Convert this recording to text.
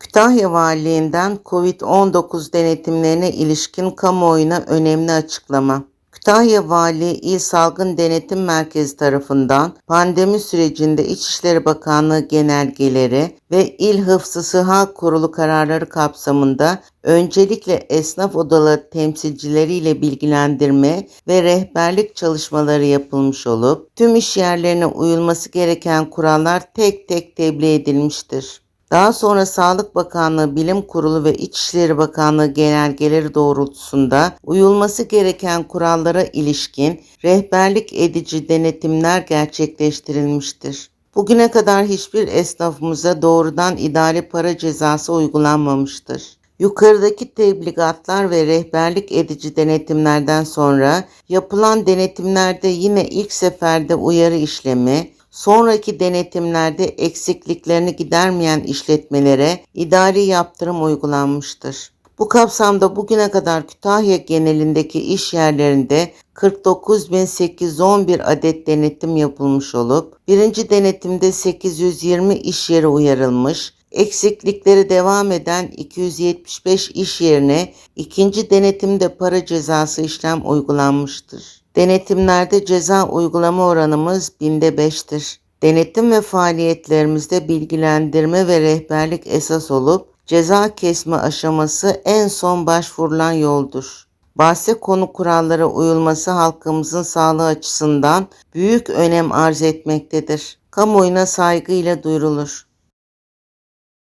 Kütahya Valiliğinden COVID-19 denetimlerine ilişkin kamuoyuna önemli açıklama. Kütahya Valiliği İl Salgın Denetim Merkezi tarafından pandemi sürecinde İçişleri Bakanlığı genelgeleri ve İl Hıfzı Sıha Kurulu kararları kapsamında öncelikle esnaf odaları temsilcileriyle bilgilendirme ve rehberlik çalışmaları yapılmış olup tüm iş yerlerine uyulması gereken kurallar tek tek tebliğ edilmiştir. Daha sonra Sağlık Bakanlığı Bilim Kurulu ve İçişleri Bakanlığı genelgeleri doğrultusunda uyulması gereken kurallara ilişkin rehberlik edici denetimler gerçekleştirilmiştir. Bugüne kadar hiçbir esnafımıza doğrudan idari para cezası uygulanmamıştır. Yukarıdaki tebligatlar ve rehberlik edici denetimlerden sonra yapılan denetimlerde yine ilk seferde uyarı işlemi, sonraki denetimlerde eksikliklerini gidermeyen işletmelere idari yaptırım uygulanmıştır. Bu kapsamda bugüne kadar Kütahya genelindeki iş yerlerinde 49.811 adet denetim yapılmış olup, birinci denetimde 820 iş yeri uyarılmış, eksiklikleri devam eden 275 iş yerine ikinci denetimde para cezası işlem uygulanmıştır. Denetimlerde ceza uygulama oranımız binde beştir. Denetim ve faaliyetlerimizde bilgilendirme ve rehberlik esas olup ceza kesme aşaması en son başvurulan yoldur. Bahse konu kurallara uyulması halkımızın sağlığı açısından büyük önem arz etmektedir. Kamuoyuna saygıyla duyurulur.